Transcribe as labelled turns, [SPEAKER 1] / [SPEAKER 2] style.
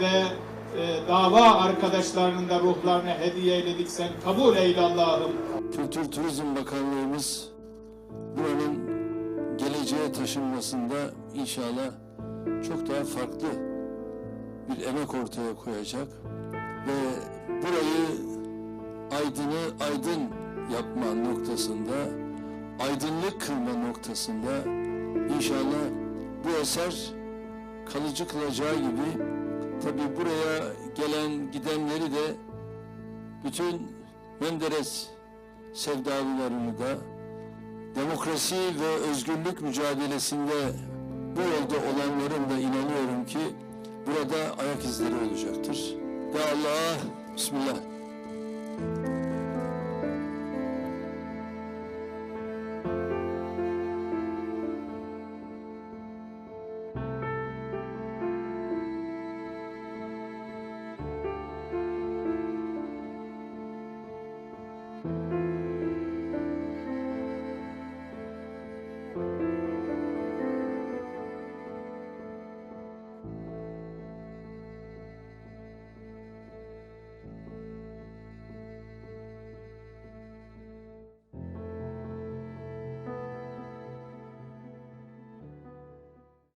[SPEAKER 1] ve e, dava arkadaşlarının da ruhlarını hediye eyledik. Sen kabul eyle Allah'ım.
[SPEAKER 2] Kültür Turizm Bakanlığımız buranın geleceğe taşınmasında inşallah çok daha farklı bir emek ortaya koyacak ve burayı aydını aydın yapma noktasında, aydınlık kılma noktasında inşallah bu eser kalıcı kılacağı gibi tabi buraya gelen gidenleri de bütün Menderes sevdalılarını da demokrasi ve özgürlük mücadelesinde bu yolda olanların da inanıyorum ki burada ayak izleri olacaktır. Ya Allah, Bismillah.